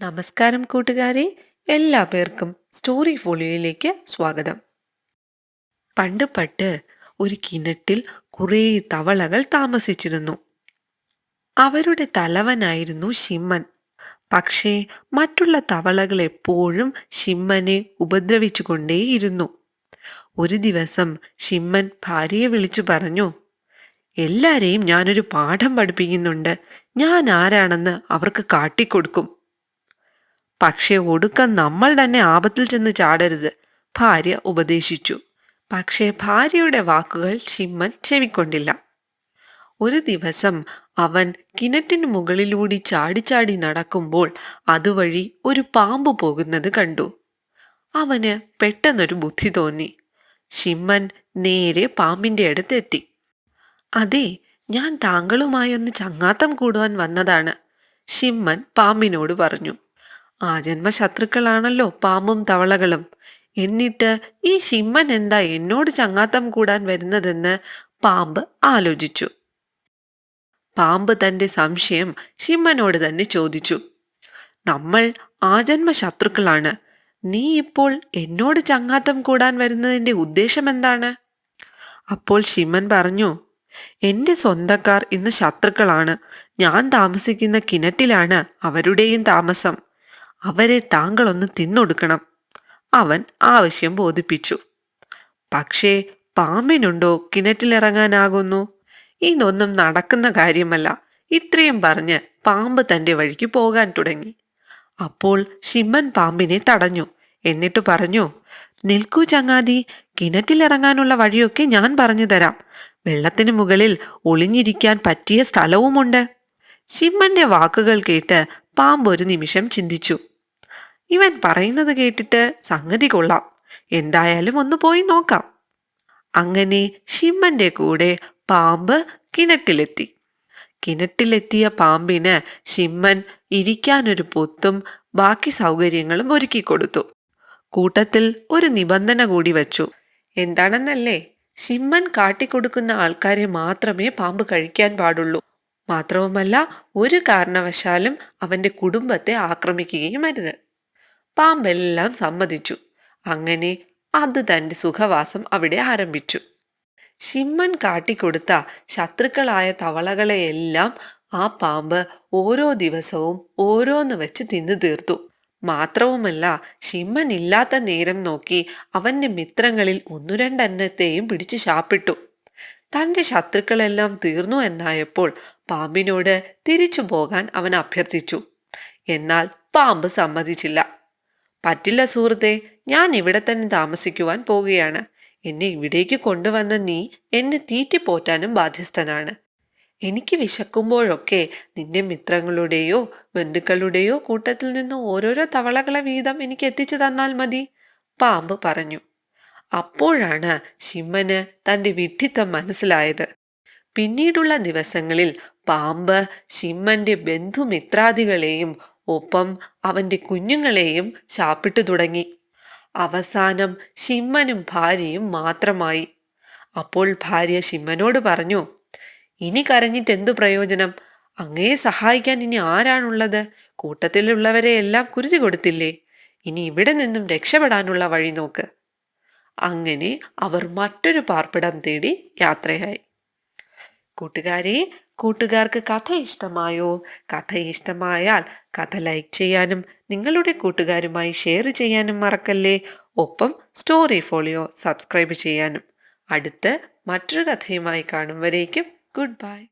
നമസ്കാരം കൂട്ടുകാരെ എല്ലാ പേർക്കും സ്റ്റോറി ഫോളിയോയിലേക്ക് സ്വാഗതം. പണ്ട് പട്ട് ഒരു കിണറ്റിൽ കുറേ തവളകൾ താമസിച്ചിരുന്നു. അവരുടെ തലവനായിരുന്നു ഷിമ്മൻ പക്ഷേ മറ്റുള്ള തവളകൾ എപ്പോഴും ഷിമ്മനെ ഉപദ്രവിച്ചുകൊണ്ടേയിരുന്നു. ഒരു ദിവസം ഷിമ്മൻ ഭാര്യയെ വിളിച്ചു പറഞ്ഞു എല്ലാരെയും ഞാനൊരു പാഠം പഠിപ്പിക്കുന്നുണ്ട്. ഞാൻ ആരാണെന്ന് അവർക്ക് കാട്ടിക്കൊടുക്കും. പക്ഷേ ഒടുക്കം നമ്മൾ തന്നെ ആപത്തിൽ ചെന്ന് ചാടരുത്. ഭാര്യ ഉപദേശിച്ചു. പക്ഷേ ഭാര്യയുടെ വാക്കുകൾ ഷിമ്മൻ ചെവിക്കൊണ്ടില്ല. ഒരു ദിവസം അവൻ കിണറ്റിന് മുകളിലൂടി ചാടിച്ചാടി നടക്കുമ്പോൾ അതുവഴി ഒരു പാമ്പ് പോകുന്നത് കണ്ടു. അവന് പെട്ടെന്നൊരു ബുദ്ധി തോന്നി. ഷിമ്മൻ നേരെ പാമ്പിന്റെ അടുത്തെത്തി. അതെ ഞാൻ താങ്കളുമായൊന്ന് ചങ്ങാത്തം കൂടുവാൻ വന്നതാണ് ഷിമ്മൻ പാമ്പിനോട് പറഞ്ഞു. ആ ജന്മശത്രുക്കളാണല്ലോ പാമ്പും തവളകളും. എന്നിട്ട് ഈ ശിമ്മൻ എന്താ എന്നോട് ചങ്ങാത്തം കൂടാൻ വരുന്നതെന്ന് പാമ്പ് ആലോചിച്ചു. പാമ്പ് തന്റെ സംശയം ശിമ്മനോട് തന്നെ ചോദിച്ചു. നമ്മൾ ആജന്മ ശത്രുക്കളാണ് നീ ഇപ്പോൾ എന്നോട് ചങ്ങാത്തം കൂടാൻ വരുന്നതിന്റെ ഉദ്ദേശം എന്താണ്? അപ്പോൾ ശിമ്മൻ പറഞ്ഞു എന്റെ സ്വന്തക്കാർ ഇന്ന് ശത്രുക്കളാണ്. ഞാൻ താമസിക്കുന്ന കിണറ്റിലാണ് അവരുടെയും താമസം. അവരെ താങ്കളൊന്ന് തിന്നൊടുക്കണം. അവൻ ആവശ്യം ബോധിപ്പിച്ചു. പക്ഷേ പാമ്പിനുണ്ടോ കിണറ്റിലിറങ്ങാനാകുന്നു? ഇതൊന്നും നടക്കുന്ന കാര്യമല്ല. ഇത്രയും പറഞ്ഞ് പാമ്പ് തന്റെ വഴിക്ക് പോകാൻ തുടങ്ങി. അപ്പോൾ ഷിമ്മൻ പാമ്പിനെ തടഞ്ഞു. എന്നിട്ട് പറഞ്ഞു നിൽക്കൂ ചങ്ങാതി കിണറ്റിലിറങ്ങാനുള്ള വഴിയൊക്കെ ഞാൻ പറഞ്ഞു തരാം. വെള്ളത്തിന് മുകളിൽ ഒളിഞ്ഞിരിക്കാൻ പറ്റിയ സ്ഥലവുമുണ്ട്. ശിമ്മന്റെ വാക്കുകൾ കേട്ട് പാമ്പ് ഒരു നിമിഷം ചിന്തിച്ചു. ഇവൻ പറയുന്നത് കേട്ടിട്ട് സംഗതി കൊള്ളാം. എന്തായാലും ഒന്ന് പോയി നോക്കാം. അങ്ങനെ ഷിമ്മന്റെ കൂടെ പാമ്പ് കിണറ്റിലെത്തി. കിണറ്റിലെത്തിയ പാമ്പിന് ഷിമ്മൻ ഇരിക്കാനൊരു പൊത്തും ബാക്കി സൗകര്യങ്ങളും ഒരുക്കി കൊടുത്തു. കൂട്ടത്തിൽ ഒരു നിബന്ധന കൂടി വച്ചു. എന്താണെന്നല്ലേ? ഷിമ്മൻ കാട്ടിക്കൊടുക്കുന്ന ആൾക്കാരെ മാത്രമേ പാമ്പ് കഴിക്കാൻ പാടുള്ളൂ. മാത്രവുമല്ല ഒരു കാരണവശാലും അവന്റെ കുടുംബത്തെ ആക്രമിക്കുകയും അരുത്. പാമ്പെല്ലാം സമ്മതിച്ചു. അങ്ങനെ അത് തന്റെ സുഖവാസം അവിടെ ആരംഭിച്ചു. ഷിമ്മൻ കാട്ടിക്കൊടുത്ത ശത്രുക്കളായ തവളകളെയെല്ലാം ആ പാമ്പ് ഓരോ ദിവസവും ഓരോന്ന് വെച്ച് തിന്നു തീർത്തു. മാത്രവുമല്ല ശിമ്മൻ ഇല്ലാത്ത നേരം നോക്കി അവന്റെ മിത്രങ്ങളിൽ ഒന്നു രണ്ടെണ്ണത്തെയും പിടിച്ച് ശാപ്പിട്ടു. തന്റെ ശത്രുക്കളെല്ലാം തീർന്നു എന്നായപ്പോൾ പാമ്പിനോട് തിരിച്ചു പോകാൻ അവൻ അഭ്യർത്ഥിച്ചു. എന്നാൽ പാമ്പ് സമ്മതിച്ചില്ല. പറ്റില്ല സുഹൃത്തെ ഞാൻ ഇവിടെ തന്നെ താമസിക്കുവാൻ പോകുകയാണ്. എന്നെ ഇവിടേക്ക് കൊണ്ടുവന്ന നീ എന്നെ തീറ്റിപ്പോറ്റാനും ബാധ്യസ്ഥനാണ്. എനിക്ക് വിശക്കുമ്പോഴൊക്കെ നിന്റെ മിത്രങ്ങളുടെയോ ബന്ധുക്കളുടെയോ കൂട്ടത്തിൽ നിന്ന് ഓരോരോ തവളകളെ വീതം എനിക്ക് എത്തിച്ചു തന്നാൽ മതി പാമ്പ് പറഞ്ഞു. അപ്പോഴാണ് ശിമ്മന് തന്റെ വിഡ്ഢിത്തം മനസ്സിലായത്. പിന്നീടുള്ള ദിവസങ്ങളിൽ പാമ്പ് ശിമ്മന്റെ ബന്ധുമിത്രാദികളെയും ഒപ്പം അവന്റെ കുഞ്ഞുങ്ങളെയും ശാപ്പിട്ടു തുടങ്ങി. അവസാനം ഷിമ്മനും ഭാര്യയും മാത്രമായി. അപ്പോൾ ഭാര്യ ഷിമ്മനോട് പറഞ്ഞു ഇനി കരഞ്ഞിട്ട് എന്തു പ്രയോജനം? അങ്ങയെ സഹായിക്കാൻ ഇനി ആരാണുള്ളത്? കൂട്ടത്തിലുള്ളവരെ എല്ലാം കുരുതി കൊടുത്തില്ലേ? ഇനി ഇവിടെ നിന്നും രക്ഷപ്പെടാനുള്ള വഴി നോക്ക്. അങ്ങനെ അവർ മറ്റൊരു പാർപ്പിടം തേടി യാത്രയായി. കൂട്ടുകാരെ കൂട്ടുകാർക്ക് കഥ ഇഷ്ടമായോ? കഥ ഇഷ്ടമായാൽ കഥ ലൈക്ക് ചെയ്യാനും നിങ്ങളുടെ കൂട്ടുകാരുമായി ഷെയർ ചെയ്യാനും മറക്കല്ലേ? ഒപ്പം സ്റ്റോറി ഫോളിയോ സബ്സ്ക്രൈബ് ചെയ്യാനും. അടുത്ത് മറ്റൊരു കഥയുമായി കാണും വരേക്കും. Good bye.